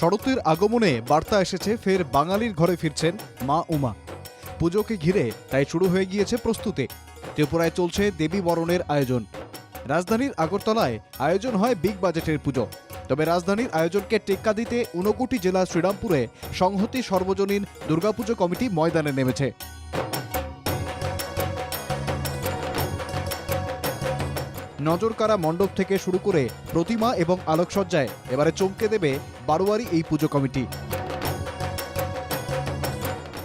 শরতের আগমনে বার্তা এসেছে, ফের বাঙালির ঘরে ফিরছেন মা উমা। পুজোকে ঘিরে তাই শুরু হয়ে গিয়েছে প্রস্তুতি। ত্রিপুরায় চলছে দেবী বরণের আয়োজন। রাজধানীর আগরতলায় আয়োজন হয় বিগ বাজেটের পুজো। তবে রাজধানীর আয়োজনকে টেক্কা দিতে ঊনকোটি জেলা শ্রীরামপুরে সংহতি সর্বজনীন দুর্গাপুজো কমিটি ময়দানে নেমেছে। নজরকাড়া মণ্ডপ থেকে শুরু করে প্রতিমা এবং আলোকসজ্জায় এবারে চমকে দেবে বারোয়ারি এই পুজো কমিটি।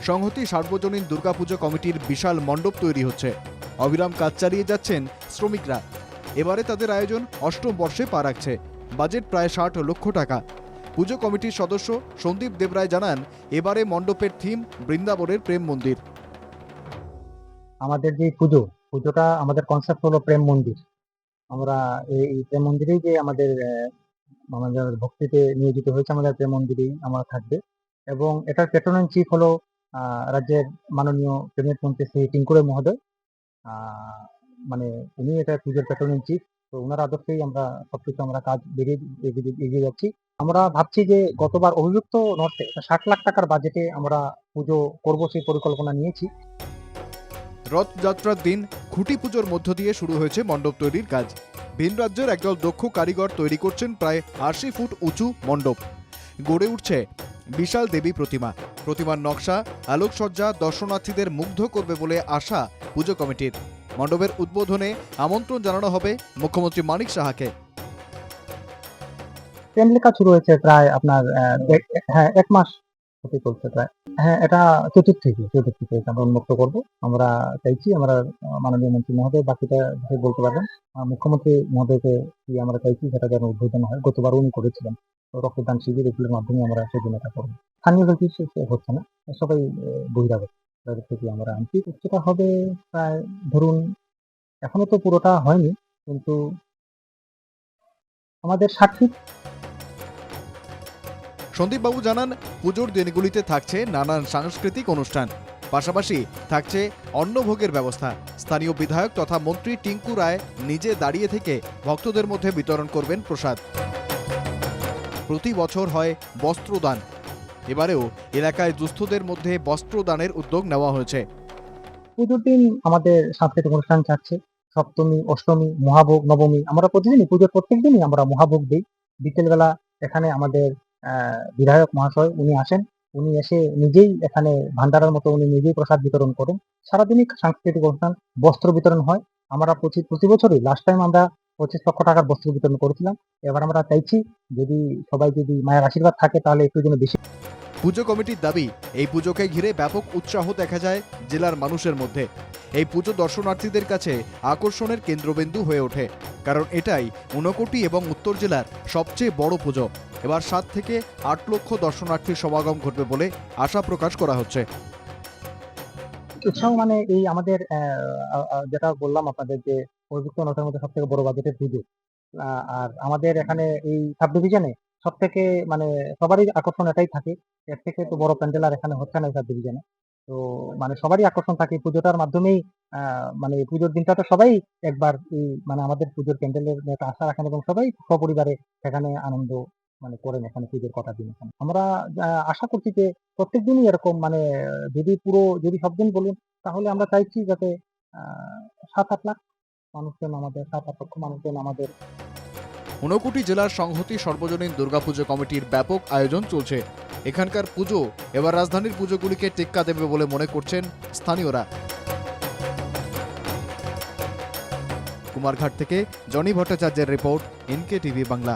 সংহতি সার্বজনীন দুর্গাপুজো কমিটির বিশাল মণ্ডপ তৈরি হচ্ছে। অবিরাম কাজ চালিয়ে যাচ্ছেন শ্রমিকরা। এবারে তাদের আয়োজন অষ্টম বর্ষে পা রাখছে। বাজেট প্রায় ষাট লক্ষ টাকা। পুজো কমিটির সদস্য সন্দীপ দেবরায় জানান, এবারে মণ্ডপের থিম বৃন্দাবনের প্রেম মন্দির। আমাদের যে পুজো, পুজোটা আমাদের কনসেপ্ট হলো প্রেম মন্দির। আমরা এই প্রেম মন্দিরেই যে আমাদের আমাদের ভক্তিতে নিয়োজিত হয়েছে আমাদের প্রেম মন্দিরেই আমরা থাকবে। এবং এটার পেট্রোনিয়াম চিফ হলো রাজ্যের মাননীয় ক্যাবিনেট মন্ত্রী শ্রী টিঙ্কুরে মহোদয়। মানে উনি এটা পুজোর পেট্রোনিয়াম চিফ তো ওনার আদর্শেই আমরা সবকিছু আমরা কাজ বেরিয়ে, এগিয়ে যাচ্ছি। আমরা ভাবছি যে গতবার অভিযুক্ত নর্থে ষাট লাখ টাকার বাজেটে আমরা পুজো করব সেই পরিকল্পনা নিয়েছি। রথযাত্রার দিন খুঁটি পুজোর মধ্য দিয়ে শুরু হয়েছে মণ্ডপ তৈরির কাজ। ভিন রাজ্যের একদল দক্ষ কারিগর তৈরি করছেন প্রায় আশি ফুট উঁচু মণ্ডপ। গড়ে উঠছে বিশাল দেবী প্রতিমা। প্রতিমার নকশা, আলোকসজ্জা দর্শনার্থীদের মুগ্ধ করবে বলে আশা পুজো কমিটির। মণ্ডপের উদ্বোধনে আমন্ত্রণ জানানো হবে মুখ্যমন্ত্রী মানিক সাহাকে। ট্রেন লেখা শুরু হয়েছে প্রায় আপনার হ্যাঁ এক মাস চলছে প্রায়। হ্যাঁ এটা চতুর্থ থেকে চতুর্থ থেকে আমরা উন্মুক্ত করব। আমরা চাইছি আমরা মাননীয় মন্ত্রী মহোদয় বাকিটা বলতে পারবেন। মুখ্যমন্ত্রী মহোদয়কে কি আমরা চাইছি সেটা যেন উদ্বোধন হয়। গতবার উনি করেছিলেন। রক্তদান শিবির এগুলোর মাধ্যমে আমরা সেদিন এটা করব। স্থানীয় ব্যক্তি হচ্ছে না। সবাই বহিরাগত। তাদের থেকে আমরা আনছি। সেটা হবে প্রায়, ধরুন, এখনও তো পুরোটা হয়নি, কিন্তু আমাদের ফিট সন্দীপবাবু জানান, পুজোর দিনগুলিতে থাকছে নানান সাংস্কৃতিক অনুষ্ঠান। পাশাপাশি থাকছে অন্নভোগের ব্যবস্থা। স্থানীয় বিধায়ক তথা মন্ত্রী টিঙ্কু রায় নিজে দাঁড়িয়ে থেকে ভক্তদের মধ্যে বিতরণ করবেন প্রসাদ। প্রতি বছর হয় বস্ত্রদান। এবারেও এলাকায় দুস্থদের মধ্যে বস্ত্রদানের উদ্যোগ নেওয়া হয়েছে। পুজোর দিন আমাদের সাংস্কৃতিক অনুষ্ঠান থাকছে। সপ্তমী, অষ্টমী, মহাভোগ, নবমী। আমরা প্রতিদিনই পুজোর প্রত্যেক দিনই আমরা মহাভোগ দিই। বিকেলবেলা এখানে আমাদের বিধায়ক মহাশয় উনি আসেন। উনি এসে নিজেই এখানে ভান্ডারের মতো উনি নিজেই প্রসাদ বিতরণ করেন। সারাদিনই সাংস্কৃতিক অনুষ্ঠান, বস্ত্র বিতরণ হয়। আমরা প্রতি বছরই লাস্ট টাইম আমরা পঁচিশ লক্ষ টাকার বস্ত্র বিতরণ করেছিলাম। এবার আমরা চাইছি যদি সবাই যদি মায়ের আশীর্বাদ থাকে তাহলে একটু যেন বেশি পুজো কমিটির দাবি, এই পুজোকে ঘিরে ব্যাপক উৎসাহ দেখা যায় জেলার মানুষের মধ্যে। এই পুজো দর্শনার্থীদের কাছে আকর্ষণের কেন্দ্রবিন্দু হয়ে ওঠে। কারণ এটাই ঊনকোটি এবং উত্তর জেলার সবচেয়ে বড় পুজো। এবার সাত থেকে আট লক্ষ দর্শনার্থীর সমাগম ঘটবে বলে আশা প্রকাশ করা হচ্ছে। উৎসাহ মানে এই আমাদের যেটা বললাম আপনাদের যে অভিযুক্ত নথের মধ্যে সব থেকে বড় বাজেটের পুজো। আর আমাদের এখানে এই সাব ডিভিশনে সব থেকে মানে সবারই আকর্ষণ এটাই থাকে। এর থেকে তো বড় প্যান্ডেল আর এখানে হচ্ছে না এই সাব ডিভিশনে তো মানে সবারই আকর্ষণ থাকে পুজোটার মাধ্যমেই মানে পুজোর দিনটা তো সবাই একবার এই মানে আমাদের পুজোর প্যান্ডেলের একটা আশা রাখেন এবং সবাই সপরিবারে সেখানে আনন্দ মানে করেন এখানে পুজোর কটা দিন এখানে। আমরা আশা করছি যে প্রত্যেক দিনই এরকম মানে যদি পুরো, যদি সব দিন বলুন, তাহলে আমরা চাইছি যাতে সাত আট লাখ মানুষজন আমাদের, সাত আট লক্ষ মানুষজন আমাদের ঊনকোটি জেলার সংহতি সর্বজনীন দুর্গাপুজো কমিটির ব্যাপক আয়োজন চলছে। এখানকার পুজো এবার রাজধানীর পুজোগুলিকে টেক্কা দেবে বলে মনে করছেন স্থানীয়রা। কুমারঘাট থেকে জনি ভট্টাচার্যের রিপোর্ট এনকে টিভি বাংলা।